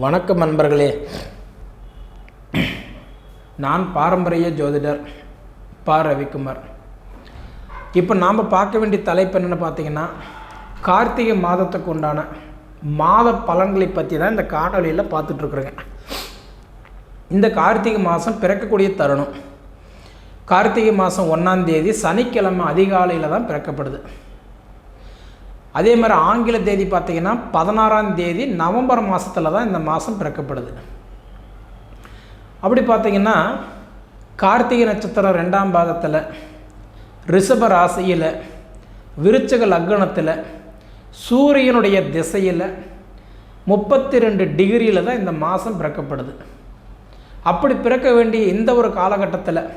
வணக்கம் நண்பர்களே. நான் பாரம்பரிய ஜோதிடர் பா. ரவிக்குமார். இப்போ நாம் பார்க்க வேண்டிய தலைப்பு என்னென்னு பார்த்தீங்கன்னா கார்த்திகை மாதத்துக்கு உண்டான மாத பலன்களை பற்றி தான் இந்த காணொலியில் பார்த்துட்ருக்குறேங்க இந்த கார்த்திகை மாதம் பிறக்கக்கூடிய தருணம். கார்த்திகை மாதம் ஒன்றாந்தேதி சனிக்கிழமை அதிகாலையில் தான் பிறக்கப்படுது. அதே மாதிரி ஆங்கில தேதி பார்த்தீங்கன்னா பதினாறாம் தேதி நவம்பர் மாதத்தில் தான் இந்த மாதம் பிறக்கப்படுது. அப்படி பார்த்தீங்கன்னா கார்த்திகை நட்சத்திரம் ரெண்டாம் பாதத்தில் ரிஷப ராசியில் விருச்சக லக்னத்தில் சூரியனுடைய திசையில் முப்பத்தி ரெண்டு டிகிரியில் தான் இந்த மாதம் பிறக்கப்படுது. அப்படி பிறக்க வேண்டிய இந்த ஒரு காலகட்டத்தில்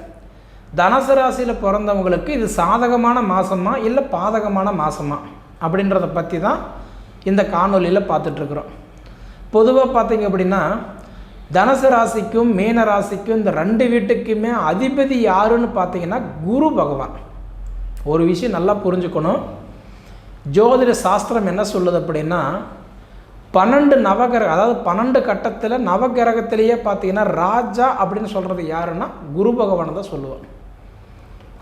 தனுசு ராசியில் பிறந்தவங்களுக்கு இது சாதகமான மாதமா இல்லை பாதகமான மாதமா அப்படின்றத பற்றி தான் இந்த காணொலியில் பார்த்துட்ருக்குறோம். பொதுவாக பார்த்தீங்க அப்படின்னா தனுசு ராசிக்கும் மீன ராசிக்கும் இந்த ரெண்டு வீட்டுக்குமே அதிபதி யாருன்னு பார்த்தீங்கன்னா குரு பகவான். ஒரு விஷயம் நல்லா புரிஞ்சுக்கணும். ஜோதிட சாஸ்திரம் என்ன சொல்லுது அப்படின்னா பன்னெண்டு நவகிரக அதாவது பன்னெண்டு கட்டத்தில் நவகிரகத்திலேயே பார்த்தீங்கன்னா ராஜா அப்படின்னு சொல்கிறது யாருன்னா குரு பகவானை தான் சொல்லுவோம்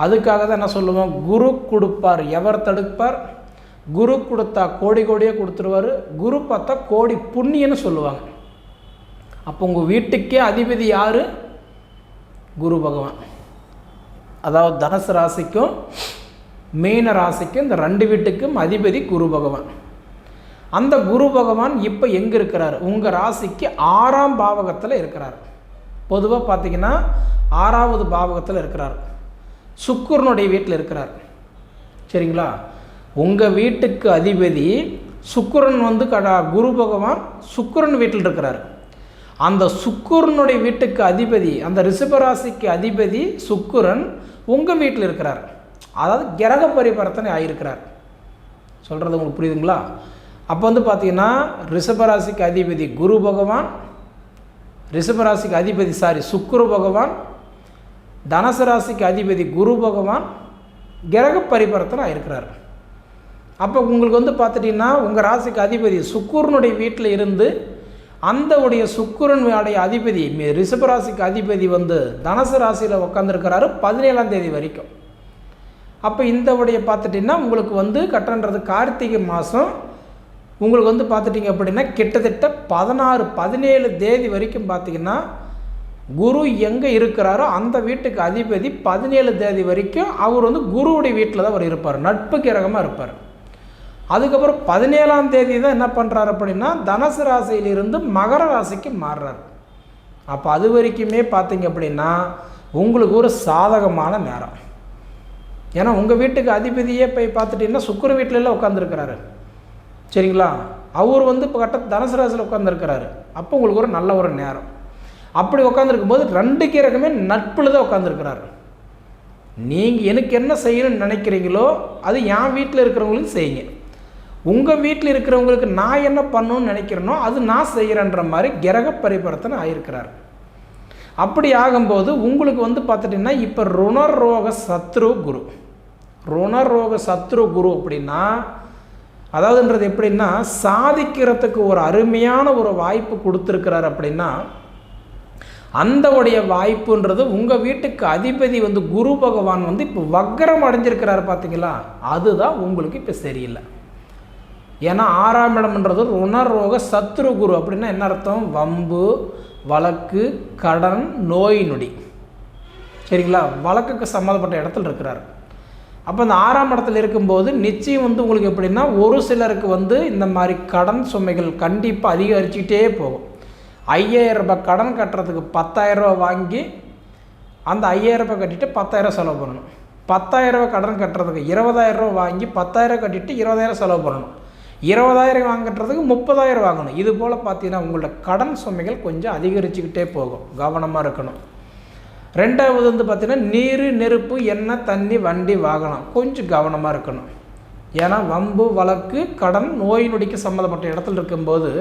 அதுக்காக தான் என்ன சொல்லுவோம்? குரு கொடுப்பார். எவர் தடுப்பார்? குரு கொடுத்தா கோடி கோடியே கொடுத்துருவார் குரு பார்த்தா கோடி புண்ணியன்னு சொல்லுவாங்க. அப்போ உங்கள் வீட்டுக்கே அதிபதி யார்? குரு பகவான். அதாவது தனுசு ராசிக்கும் மீன ராசிக்கும் இந்த ரெண்டு வீட்டுக்கும் அதிபதி குரு பகவான். அந்த குரு பகவான் இப்போ எங்கே இருக்கிறார்? உங்கள் ராசிக்கு ஆறாம் பாவகத்தில் இருக்கிறார். பொதுவாக பார்த்தீங்கன்னா ஆறாவது பாவகத்தில் இருக்கிறார். சுக்குரனுடைய வீட்டில் இருக்கிறார். சரிங்களா? உங்கள் வீட்டுக்கு அதிபதி சுக்குரன் வந்து கடா குரு பகவான் சுக்குரன் வீட்டில் இருக்கிறார். அந்த சுக்குரனுடைய வீட்டுக்கு அதிபதி அந்த ரிஷபராசிக்கு அதிபதி சுக்குரன் உங்கள் வீட்டில் இருக்கிறார். அதாவது கிரக பரிவர்த்தனை ஆகியிருக்கிறார் சொல்கிறது உங்களுக்கு புரியுதுங்களா? அப்போ வந்து பார்த்தீங்கன்னா ரிஷபராசிக்கு அதிபதி குரு பகவான் ரிஷபராசிக்கு அதிபதி சாரி சுக்குரு பகவான் தனுசு ராசிக்கு அதிபதி குரு பகவான் கிரக பரிவர்த்தனை ஆகிருக்கிறார் அப்போ உங்களுக்கு வந்து பார்த்துட்டிங்கன்னா உங்கள் ராசிக்கு அதிபதி சுக்குரனுடைய வீட்டில் இருந்து அந்த உடைய சுக்குரனுடைய அதிபதி ரிஷபராசிக்கு அதிபதி வந்து தனுசு ராசியில் உட்காந்துருக்கிறாரு பதினேழாம் தேதி வரைக்கும். அப்போ இந்த உடைய பார்த்துட்டிங்கன்னா உங்களுக்கு வந்து கட்டன்றது கார்த்திகை மாதம் உங்களுக்கு வந்து பார்த்துட்டிங்க அப்படின்னா கிட்டத்தட்ட பதினாறு பதினேழு தேதி வரைக்கும் பார்த்தீங்கன்னா குரு எங்கே இருக்கிறாரோ அந்த வீட்டுக்கு அதிபதி பதினேழு தேதி வரைக்கும் அவர் வந்து குருவுடைய வீட்டில் தான் அவர் இருப்பார். நட்பு கிரகமாக இருப்பார். அதுக்கப்புறம் பதினேழாம் தேதி தான் என்ன பண்ணுறாரு அப்படின்னா தனுசு ராசியிலிருந்து மகர ராசிக்கு மாறுறார். அப்போ அது வரைக்குமே பார்த்தீங்க அப்படின்னா உங்களுக்கு ஒரு சாதகமான நேரம். ஏன்னா உங்கள் வீட்டுக்கு அதிபதியே போய் பார்த்துட்டிங்கன்னா சுக்கர வீட்டிலலாம் உட்காந்துருக்கிறாரு சரிங்களா? அவர் வந்து இப்போ கட்ட தனுசு ராசியில் உட்காந்துருக்கிறாரு அப்போ உங்களுக்கு ஒரு நல்ல ஒரு நேரம். அப்படி உட்காந்துருக்கும் போது ரெண்டு கிரகமே நட்பில் தான் உட்காந்துருக்கிறாரு நீங்கள் எனக்கு என்ன செய்யணும்னு நினைக்கிறீங்களோ அது என் வீட்டில் இருக்கிறவங்களுக்கு செய்யுங்க. உங்கள் வீட்டில் இருக்கிறவங்களுக்கு நான் என்ன பண்ணணும்னு நினைக்கிறேனோ அது நான் செய்கிறேன்ற மாதிரி கிரக பரிவர்த்தனை ஆகியிருக்கிறார் அப்படி ஆகும்போது உங்களுக்கு வந்து பார்த்துட்டிங்கன்னா இப்போ ருணரோக சத்ரு குரு. ருணரோக சத்ரு குரு அப்படின்னா அதாவதுன்றது எப்படின்னா சாதிக்கிறதுக்கு ஒரு அருமையான ஒரு வாய்ப்பு கொடுத்துருக்கிறார் அப்படின்னா அந்தவுடைய வாய்ப்புன்றது உங்கள் வீட்டுக்கு அதிபதி வந்து குரு பகவான் வந்து இப்போ வக்கரம் அடைஞ்சிருக்கிறாரு பார்த்தீங்களா அதுதான் உங்களுக்கு இப்போ சரியில்லை. ஏன்னா ஆறாம் இடம்ன்றது ருணரோக சத்ரு குரு. அப்படின்னா என்ன அர்த்தம்? வம்பு வழக்கு கடன் நோய் நொடி. சரிங்களா? வழக்குக்கு சம்மந்தப்பட்ட இடத்துல இருக்கிறார். அப்போ அந்த ஆறாம் இடத்துல இருக்கும்போது நிச்சயம் வந்து உங்களுக்கு எப்படின்னா ஒரு சிலருக்கு வந்து இந்த மாதிரி கடன் சுமைகள் கண்டிப்பாக அதிகரிச்சுக்கிட்டே போகும். ஐயாயிரம் ரூபாய் கடன் கட்டுறதுக்கு பத்தாயிரம் ரூபா வாங்கி அந்த ஐயாயிரம் ரூபாய் கட்டிட்டு பத்தாயிரம் செலவு பண்ணணும். பத்தாயிரம் ரூபாய் கடன் கட்டுறதுக்கு இருபதாயிரம் வாங்கி பத்தாயிரம் கட்டிட்டு இருபதாயிரம் செலவு பண்ணணும். இருபதாயிரம் வாங்குறதுக்கு முப்பதாயிரம் வாங்கணும். இது போல் பார்த்தீங்கன்னா உங்களோட கடன் சுமைகள் கொஞ்சம் அதிகரிச்சுக்கிட்டே போகும். கவனமாக இருக்கணும். ரெண்டாவது வந்து பார்த்திங்கன்னா நீர் நெருப்பு எண்ணெய் தண்ணி வண்டி வாகனம் கொஞ்சம் கவனமாக இருக்கணும். ஏன்னா வம்பு வழக்கு கடன் நோய் நொடிக்கு சம்மந்தப்பட்ட இடத்துல இருக்கும்போது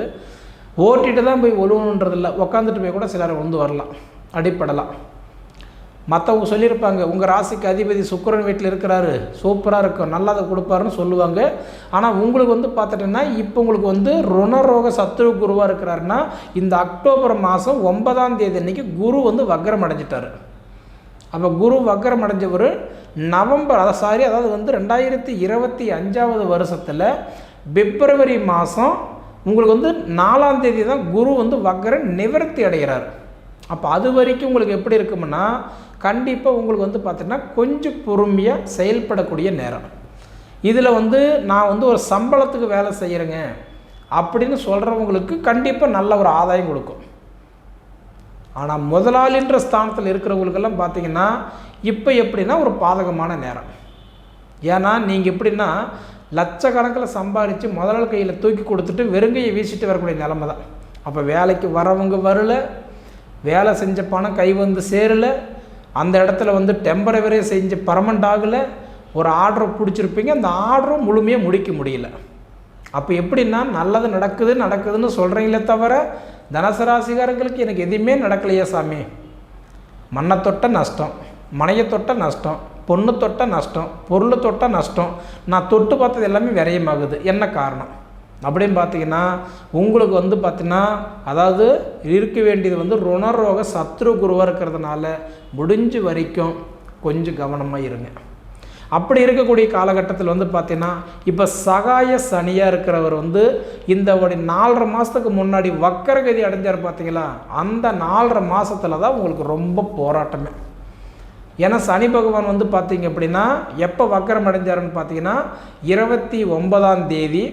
ஓட்டிகிட்டு தான் போய் ஒழுவணுன்றதில்ல உக்காந்துட்டு போய் கூட சிலர் வந்து வரலாம். அடிப்படலாம். மற்றவங்க சொல்லியிருப்பாங்க உங்கள் ராசிக்கு அதிபதி சுக்கிரன் வீட்டில் இருக்கிறாரு சூப்பராக இருக்கும் நல்லா அதை கொடுப்பாருன்னு சொல்லுவாங்க. ஆனால் உங்களுக்கு வந்து பார்த்துட்டிங்கன்னா இப்போ உங்களுக்கு வந்து ருணரோக சத்துரு குருவாக இருக்கிறாருன்னா இந்த அக்டோபர் மாதம் ஒன்பதாம் தேதி அன்னைக்கு குரு வந்து வக்ரம் அடைஞ்சிட்டாரு. அப்போ குரு வக்ரம் அடைஞ்சவர் நவம்பர் அதை சாரி அதாவது வந்து ரெண்டாயிரத்தி இருபத்தி அஞ்சாவது வருஷத்தில் பிப்ரவரி மாதம் உங்களுக்கு வந்து நாலாம் தேதி தான் குரு வந்து வக்ர நிவர்த்தி அடைகிறார். அப்போ அது வரைக்கும் உங்களுக்கு எப்படி இருக்கும்னா கண்டிப்பாக உங்களுக்கு வந்து பார்த்திங்கன்னா கொஞ்சம் பொறுமையாக செயல்படக்கூடிய நேரம். இதில் வந்து நான் வந்து ஒரு சம்பளத்துக்கு வேலை செய்கிறேங்க அப்படின்னு சொல்கிறவங்களுக்கு கண்டிப்பாக நல்ல ஒரு ஆதாயம் கொடுக்கும். ஆனால் முதலாளின்ற ஸ்தானத்தில் இருக்கிறவங்களுக்கெல்லாம் பார்த்தீங்கன்னா இப்போ எப்படின்னா ஒரு பாதகமான நேரம். ஏன்னா நீங்கள் எப்படின்னா லட்சக்கணக்கில் சம்பாதிச்சு முதலாளி கையில் தூக்கி கொடுத்துட்டு வெறுங்கையை வீசிட்டு வரக்கூடிய நிலமை தான் அப்போ வேலைக்கு வரவங்க வரல வேலை செஞ்ச பணம் கை வந்து சேரலை அந்த இடத்துல வந்து டெம்பரவரி செஞ்சு பர்மனண்ட் ஆகலை ஒரு ஆர்டரை பிடிச்சிருப்பீங்க அந்த ஆர்டரும் முழுமையாக முடிக்க முடியல. அப்போ எப்படின்னா நல்லது நடக்குது நடக்குதுன்னு சொல்கிறீங்களே தவிர தனசராசிகாரங்களுக்கு எனக்கு எதுவுமே நடக்கலையே சாமி. மண்ணை தொட்ட நஷ்டம் மனையை தொட்ட நஷ்டம் பொண்ணு தொட்ட நஷ்டம் பொருள் தொட்ட நஷ்டம் நான் தொட்டு பார்த்தது எல்லாமே விரயமாகுது. என்ன காரணம்? அப்படின்னு பார்த்தீங்கன்னா உங்களுக்கு வந்து பார்த்தீங்கன்னா அதாவது இருக்க வேண்டியது வந்து ருணரோக சத்ரு குருவாக இருக்கிறதுனால முடிஞ்ச வரைக்கும் கொஞ்சம் கவனமாக இருங்க. அப்படி இருக்கக்கூடிய காலகட்டத்தில் வந்து பார்த்தீங்கன்னா இப்போ சகாய சனியாக இருக்கிறவர் வந்து இந்த ஒரு நாலரை மாதத்துக்கு முன்னாடி வக்கரகதி அடைஞ்சார் பார்த்தீங்களா அந்த நாலரை மாதத்தில் தான் உங்களுக்கு ரொம்ப போராட்டமே. ஏன்னா சனி பகவான் வந்து பார்த்தீங்க அப்படின்னா எப்போ வக்கரம் அடைஞ்சாருன்னு பார்த்தீங்கன்னா இருபத்தி ஒன்பதாம் தேதி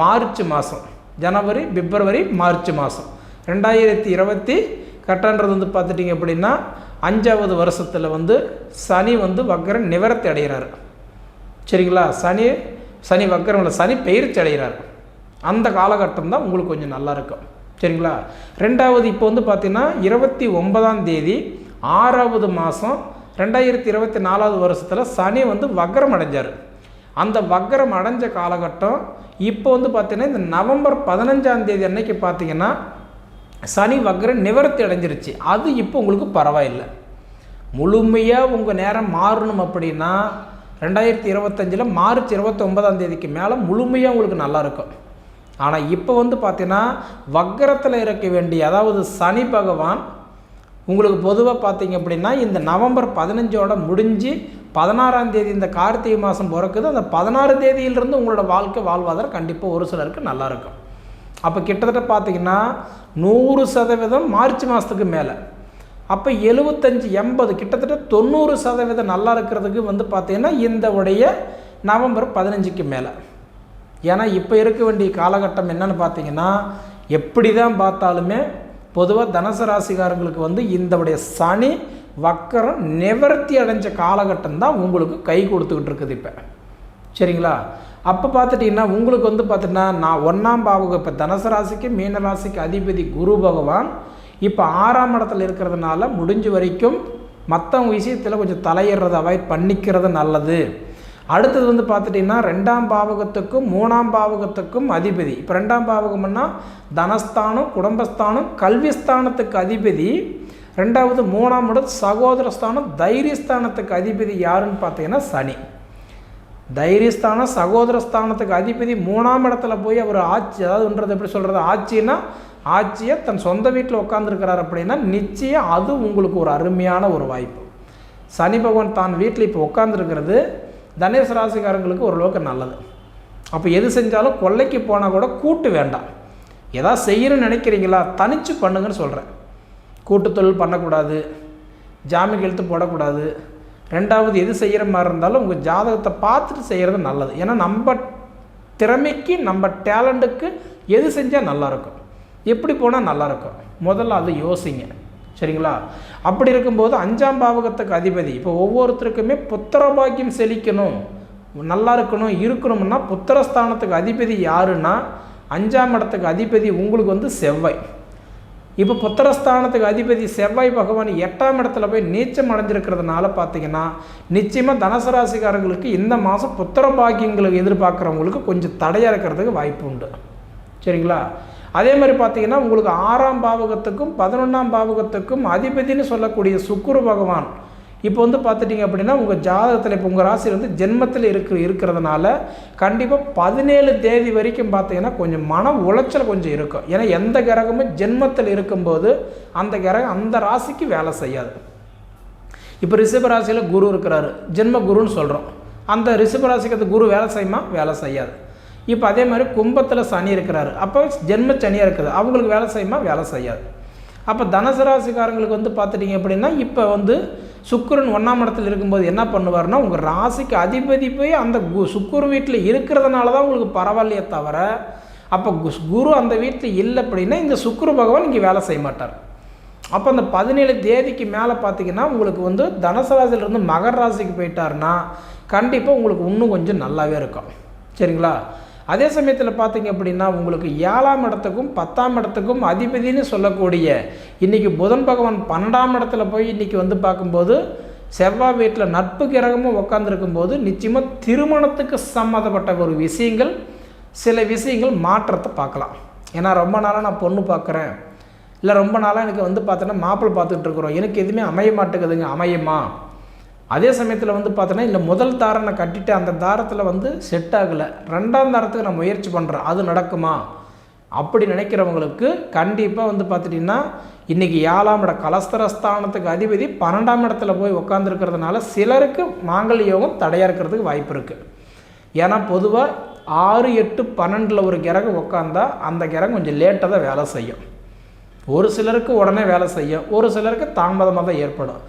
மார்ச் மாதம் ஜனவரி பிப்ரவரி மார்ச் மாதம் ரெண்டாயிரத்தி இருபத்தி கரெக்டான்றது வந்து பார்த்துட்டிங்க அப்படின்னா அஞ்சாவது வருஷத்தில் வந்து சனி வந்து வக்கரம் நிவர்த்தி அடைகிறார். சரிங்களா? சனி சனி வக்கரம் இல்லை சனி பயிற்சி அடைகிறார். அந்த காலகட்டம் தான் உங்களுக்கு கொஞ்சம் நல்லாயிருக்கும் சரிங்களா? ரெண்டாவது இப்போ வந்து பார்த்திங்கன்னா இருபத்தி ஒன்பதாம் தேதி ஆறாவது மாதம் ரெண்டாயிரத்தி இருபத்தி நாலாவது வருஷத்தில் சனி வந்து வக்கரம் அடைஞ்சார். அந்த வக்கரம் அடைஞ்ச காலகட்டம் இப்போ வந்து பார்த்திங்கன்னா இந்த நவம்பர் பதினஞ்சாம் தேதி அன்னைக்கு பார்த்தீங்கன்னா சனி வக்கரம் நிவர்த்தி அடைஞ்சிருச்சு. அது இப்போ உங்களுக்கு பரவாயில்லை. முழுமையாக உங்கள் நேரம் மாறணும் அப்படின்னா ரெண்டாயிரத்தி இருபத்தஞ்சில் மார்ச் இருபத்தொம்பதாம் தேதிக்கு மேலே முழுமையாக உங்களுக்கு நல்லா இருக்கும். ஆனால் இப்போ வந்து பார்த்தீங்கன்னா வக்கரத்தில் இருக்க வேண்டிய அதாவது சனி பகவான் உங்களுக்கு பொதுவாக பார்த்தீங்க அப்படின்னா இந்த நவம்பர் பதினஞ்சோட முடிஞ்சு பதினாறாம் தேதி இந்த கார்த்திகை மாதம் பிறக்குது. அந்த பதினாறு தேதியிலிருந்து உங்களோட வாழ்க்கை வாழ்வாதாரம் கண்டிப்பாக ஒரு சிலருக்கு நல்லா இருக்கும். அப்போ கிட்டத்தட்ட பார்த்தீங்கன்னா நூறு சதவீதம் மார்ச் மாதத்துக்கு மேலே. அப்போ எழுபத்தஞ்சி எண்பது கிட்டத்தட்ட தொண்ணூறு சதவீதம் நல்லா இருக்கிறதுக்கு வந்து பார்த்தீங்கன்னா இந்த உடைய நவம்பர் பதினஞ்சுக்கு மேலே. ஏன்னா இப்போ இருக்க வேண்டிய காலகட்டம் என்னன்னு பார்த்தீங்கன்னா எப்படி தான் பார்த்தாலுமே பொதுவாக தனுசு ராசிகாரங்களுக்கு வந்து இந்தவுடைய சனி வக்கரம் நிவர்த்தி அடைஞ்ச காலகட்டம் தான் உங்களுக்கு கை கொடுத்துக்கிட்டு இருக்குது இப்போ. சரிங்களா? அப்போ பார்த்துட்டிங்கன்னா உங்களுக்கு வந்து பார்த்திங்கன்னா நான் ஒன்றாம் பாவகம் இப்போ தனுசு ராசிக்கு மீன ராசிக்கு அதிபதி குரு பகவான். இப்போ ஆறாம் இடத்துல இருக்கிறதுனால முடிஞ்ச வரைக்கும் மற்றவங்க விஷயத்தில் கொஞ்சம் தலையிடுறதை அவாய்ட் பண்ணிக்கிறது நல்லது. அடுத்தது வந்து பார்த்துட்டிங்கன்னா ரெண்டாம் பாவகத்துக்கும் மூணாம் பாவகத்துக்கும் அதிபதி. இப்போ ரெண்டாம் பாவகம்னா தனஸ்தானம் குடும்பஸ்தானம் கல்விஸ்தானத்துக்கு அதிபதி. ரெண்டாவது மூணாம் இடம் சகோதரஸ்தானம் தைரியஸ்தானத்துக்கு அதிபதி யாருன்னு பார்த்தீங்கன்னா சனி. தைரியஸ்தானம் சகோதரஸ்தானத்துக்கு அதிபதி. மூணாம் இடத்துல போய் அவர் ஆட்சி அதாவதுன்றது எப்படி சொல்கிறது ஆட்சின்னா ஆட்சியை தன் சொந்த வீட்டில் உட்காந்துருக்கிறார் அப்படின்னா நிச்சயம் அது உங்களுக்கு ஒரு அருமையான ஒரு வாய்ப்பு. சனி பகவான் தான் வீட்டில் இப்போ உட்காந்துருக்கிறது தனேஷ் ராசிக்காரங்களுக்கு ஓரளவுக்கு நல்லது. அப்போ எது செஞ்சாலும் கொள்ளைக்கு போனால் கூட கூட்டு வேண்டாம். எதா செய்யணும்னு நினைக்கிறீங்களா? தனிச்சு பண்ணுங்கன்னு சொல்கிறேன் கூட்டு தொழில் பண்ணக்கூடாது. ஜாமீன் எழுத்து போடக்கூடாது. ரெண்டாவது எது செய்கிற மாதிரி இருந்தாலும் உங்கள் ஜாதகத்தை பார்த்துட்டு செய்கிறது நல்லது. ஏன்னா நம்ம திறமைக்கு நம்ம டேலண்ட்டுக்கு எது செஞ்சால் நல்லாயிருக்கும் எப்படி போனால் நல்லாயிருக்கும் முதல்ல அதை யோசிங்க. சரிங்களா? அப்படி இருக்கும்போது அஞ்சாம் பாவகத்துக்கு அதிபதி. இப்போ ஒவ்வொருத்தருக்குமே புத்திர பாக்கியம் செழிக்கணும். நல்லா இருக்கணும் இருக்கணும்னா புத்திரஸ்தானத்துக்கு அதிபதி யாருன்னா அஞ்சாம் இடத்துக்கு அதிபதி உங்களுக்கு வந்து செவ்வாய். இப்போ புத்திரஸ்தானத்துக்கு அதிபதி செவ்வாய் பகவான் எட்டாம் இடத்துல போய் நீச்சம் அடைஞ்சிருக்கிறதுனால பார்த்தீங்கன்னா நிச்சயமாக தனசராசிகாரங்களுக்கு இந்த மாதம் புத்திர பாக்கியங்களுக்கு எதிர்பார்க்குறவங்களுக்கு கொஞ்சம் தடையாக இருக்கிறதுக்கு வாய்ப்பு உண்டு. சரிங்களா? அதே மாதிரி பார்த்தீங்கன்னா உங்களுக்கு ஆறாம் பாவகத்துக்கும் பதினொன்றாம் பாவகத்துக்கும் அதிபதினு சொல்லக்கூடிய சுக்குரு பகவான். இப்போ வந்து பார்த்துட்டிங்க அப்படின்னா உங்கள் ஜாதகத்தில் இப்போ உங்கள் ராசி வந்து ஜென்மத்தில் இருக்கு இருக்கிறதுனால கண்டிப்பாக பதினேழு தேதி வரைக்கும் பார்த்தீங்கன்னா கொஞ்சம் மன உளைச்சல் கொஞ்சம் இருக்கும். ஏன்னா எந்த கிரகமும் ஜென்மத்தில் இருக்கும்போது அந்த கிரகம் அந்த ராசிக்கு வேலை செய்யாது. இப்போ ரிஷப ராசியில் குரு இருக்கிறாரு. ஜென்ம குருன்னு சொல்கிறோம் அந்த ரிஷப ராசிக்கு அந்த குரு வேலை செய்யுமா? வேலை செய்யாது. இப்போ அதே மாதிரி கும்பத்தில் சனி இருக்கிறாரு. அப்போ ஜென்ம சனியாக இருக்குது. அவங்களுக்கு வேலை செய்யுமா? வேலை செய்யாது. அப்போ தனுசு ராசிக்காரங்களுக்கு வந்து பார்த்துட்டிங்க அப்படின்னா இப்போ வந்து சுக்கரன் ஒன்றாம் இடத்துல இருக்கும்போது என்ன பண்ணுவார்னா உங்கள் ராசிக்கு அதிபதி போய் அந்த கு சுக்குர் வீட்டில் இருக்கிறதுனால தான் உங்களுக்கு பரவாயில்லையே தவிர அப்போ குரு அந்த வீட்டில் இல்லை அப்படின்னா இந்த சுக்குரு பகவான் இங்கே வேலை செய்ய மாட்டார். அப்போ அந்த பதினேழு தேதிக்கு மேலே பார்த்தீங்கன்னா உங்களுக்கு வந்து தனுசு ராசியிலிருந்து மகர ராசிக்கு போயிட்டாருன்னா கண்டிப்பாக உங்களுக்கு இன்னும் கொஞ்சம் நல்லாவே இருக்கும். சரிங்களா? அதே சமயத்தில் பார்த்தீங்க அப்படின்னா உங்களுக்கு ஏழாம் இடத்துக்கும் பத்தாம் இடத்துக்கும் அதிபதினு சொல்லக்கூடிய இன்றைக்கி புதன் பகவான் பன்னெண்டாம் இடத்துல போய் இன்றைக்கி வந்து பார்க்கும்போது செவ்வாய் வீட்டில் நட்பு கிரகமும் உட்காந்துருக்கும் போது நிச்சயமாக திருமணத்துக்கு சம்மந்தப்பட்ட ஒரு விஷயங்கள் சில விஷயங்கள் மாற்றத்தை பார்க்கலாம். ஏன்னா ரொம்ப நாளாக நான் பொண்ணு பார்க்குறேன் இல்லை ரொம்ப நாளாக எனக்கு வந்து பார்த்தோன்னா மாப்பிள்ளை பார்த்துட்டு இருக்கிறோம். எனக்கு எதுவுமே அமைய மாட்டேங்குதுங்க. அமையுமா? அதே சமயத்தில் வந்து பார்த்தோன்னா இல்லை முதல் தாரனை கட்டிட்டு அந்த தாரத்தில் வந்து செட் ஆகலை. ரெண்டாம் தாரத்துக்கு நான் முயற்சி பண்ணுறேன் அது நடக்குமா? அப்படி நினைக்கிறவங்களுக்கு கண்டிப்பாக வந்து பார்த்துட்டிங்கன்னா இன்றைக்கி ஏழாம் இட கலஸ்தரஸ்தானத்துக்கு அதிபதி பன்னெண்டாம் இடத்துல போய் உட்காந்துருக்கிறதுனால சிலருக்கு மாங்கல்ய யோகம் தடையாக இருக்கிறதுக்கு வாய்ப்பு இருக்குது ஏன்னா பொதுவாக ஆறு எட்டு பன்னெண்டில் ஒரு கிரகம் உட்காந்தா அந்த கிரகம் கொஞ்சம் லேட்டாக தான் வேலை செய்யும். ஒரு சிலருக்கு உடனே வேலை செய்யும். ஒரு சிலருக்கு தாமதமாக தான் ஏற்படும்.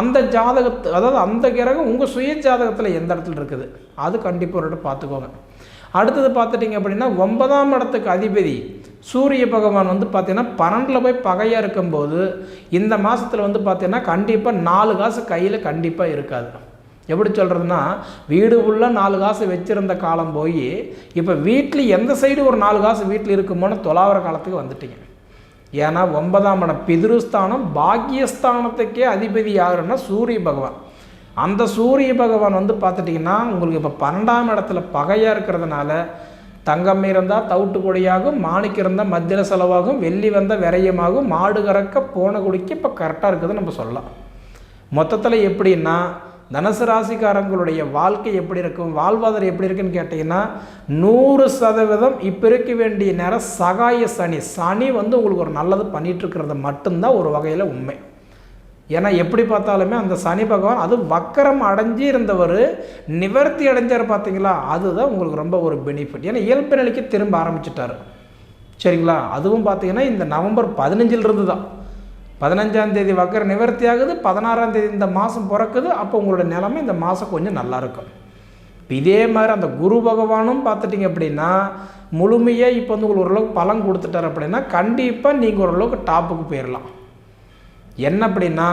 அந்த ஜாதகத்து அதாவது அந்த கிரகம் உங்கள் சுய ஜாதகத்தில் எந்த இடத்துல இருக்குது? அது கண்டிப்பாக ஒரு இடம் பார்த்துக்கோங்க. அடுத்தது பார்த்துட்டிங்க அப்படின்னா ஒன்பதாம் இடத்துக்கு அதிபதி சூரிய பகவான் வந்து பார்த்தீங்கன்னா பன்னெண்டில் போய் பகையாக இருக்கும்போது இந்த மாதத்தில் வந்து பார்த்தீங்கன்னா கண்டிப்பாக நாலு காசு கையில் கண்டிப்பாக இருக்காது. எப்படி சொல்கிறதுனா வீடு உள்ள நாலு காசு வச்சுருந்த காலம் போய் இப்போ வீட்டில் எந்த சைடு ஒரு நாலு காசு வீட்டில் இருக்குமோன்னு தொலாவர காலத்துக்கு வந்துட்டீங்க. ஏன்னா ஒன்பதாம் இடம் பிதிருஸ்தானம் பாக்கியஸ்தானத்துக்கே அதிபதி யாருன்னா சூரிய பகவான். அந்த சூரிய பகவான் வந்து பார்த்துட்டிங்கன்னா உங்களுக்கு இப்போ பன்னெண்டாம் இடத்துல பகையாக இருக்கிறதுனால தங்கம் இருந்தால் தவிட்டு கொடியாகும் மாணிக்கம் இருந்தால் மத்திய செலவாகும் வெள்ளி வந்தால் விரயமாகும் மாடு கறக்க போன குடிக்கு இப்போ கரெக்டாக இருக்குதுன்னு நம்ம சொல்லலாம். மொத்தத்தில் எப்படின்னா தனுசு ராசிக்காரங்களுடைய வாழ்க்கை எப்படி இருக்கும்? வாழ்வாதாரம் எப்படி இருக்குன்னு கேட்டிங்கன்னா நூறு சதவீதம் இப்போ இருக்க வேண்டிய நேரம் சகாய சனி. சனி வந்து உங்களுக்கு ஒரு நல்லது பண்ணிகிட்ருக்கிறது மட்டும்தான் ஒரு வகையில் உண்மை. ஏன்னா எப்படி பார்த்தாலுமே அந்த சனி பகவான் அது வக்கரம் அடைஞ்சு இருந்தவர் நிவர்த்தி அடைஞ்சார் பார்த்தீங்களா? அதுதான் உங்களுக்கு ரொம்ப ஒரு பெனிஃபிட் ஏன்னா இயல்பு நிலைக்கு திரும்ப ஆரம்பிச்சிட்டாரு. சரிங்களா? அதுவும் பார்த்தீங்கன்னா இந்த நவம்பர் பதினஞ்சிலிருந்து தான் பதினஞ்சாம் தேதி வக்கர நிவர்த்தி ஆகுது பதினாறாம் தேதி இந்த மாதம் பிறக்குது அப்போ உங்களோட நிலைமை இந்த மாதம் கொஞ்சம் நல்லா இருக்கும். இதே மாதிரி அந்த குரு பகவானும் பார்த்துட்டிங்க அப்படின்னா முழுமையாக இப்போ வந்து உங்களுக்கு ஓரளவுக்கு பலன் கொடுத்துட்டார் அப்படின்னா கண்டிப்பாக நீங்கள் ஓரளவுக்கு டாப்புக்கு போயிடலாம் என்ன அப்படின்னா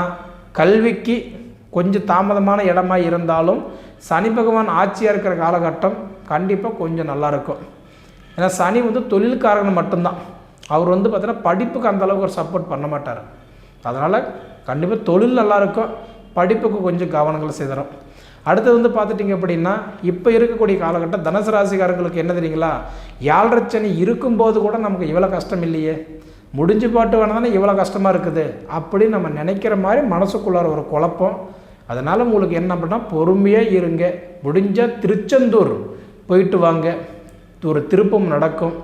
கல்விக்கு கொஞ்சம் தாமதமான இடமா இருந்தாலும் சனி பகவான் ஆட்சியாக இருக்கிற காலகட்டம் கண்டிப்பாக கொஞ்சம் நல்லா இருக்கும். ஏன்னா சனி வந்து தொழில்காரங்க மட்டும்தான். அவர் வந்து பார்த்தீங்கன்னா படிப்புக்கு அந்த அளவுக்கு ஒரு சப்போர்ட் பண்ண மாட்டார். அதனால் கண்டிப்பாக தொழில் நல்லாயிருக்கும். படிப்புக்கு கொஞ்சம் கவனங்கள் சிதறும். அடுத்தது வந்து பார்த்துட்டிங்க அப்படின்னா இப்போ இருக்கக்கூடிய காலகட்டம் தனுசு ராசிக்காரங்களுக்கு என்ன தெரியுங்களா? ஏழரை சனி இருக்கும்போது கூட நமக்கு இவ்வளோ கஷ்டம் இல்லையே. முடிஞ்சு பாட்டு வேணால் தானே இவ்வளோ கஷ்டமாக இருக்குது. அப்படின்னு நம்ம நினைக்கிற மாதிரி மனசுக்குள்ளார ஒரு குழப்பம். அதனால் உங்களுக்கு என்ன அப்படின்னா பொறுமையாக இருங்க. முடிஞ்சால் திருச்செந்தூர் போயிட்டு வாங்க. ஒரு திருப்பம் நடக்கும்.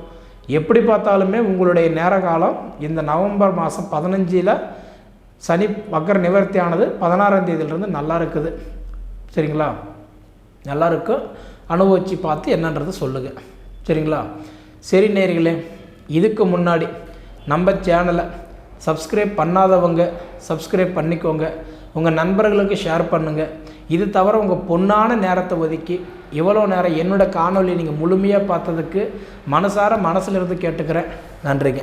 எப்படி பார்த்தாலுமே உங்களுடைய நேர காலம் இந்த நவம்பர் மாதம் பதினஞ்சில் சனி வக்கர நிவர்த்தி ஆனது பதினாறாம் தேதியிலிருந்து நல்லா இருக்குது. சரிங்களா? நல்லா இருக்கும் அனுபவித்து பார்த்து என்னன்றதை சொல்லுங்கள் சரிங்களா? சரி நேர்களே இதுக்கு முன்னாடி நம்ம சேனலை சப்ஸ்கிரைப் பண்ணாதவங்க சப்ஸ்கிரைப் பண்ணிக்கோங்க. உங்கள் நண்பர்களுக்கு ஷேர் பண்ணுங்கள் இது தவிர உங்கள் பொன்னான நேரத்தை ஒதுக்கி இவ்வளோ நேரம் என்னோட காணொலி நீங்கள் முழுமையாக பார்த்ததுக்கு மனசார மனசிலிருந்து கேட்டுக்கிறேன். நன்றிங்க.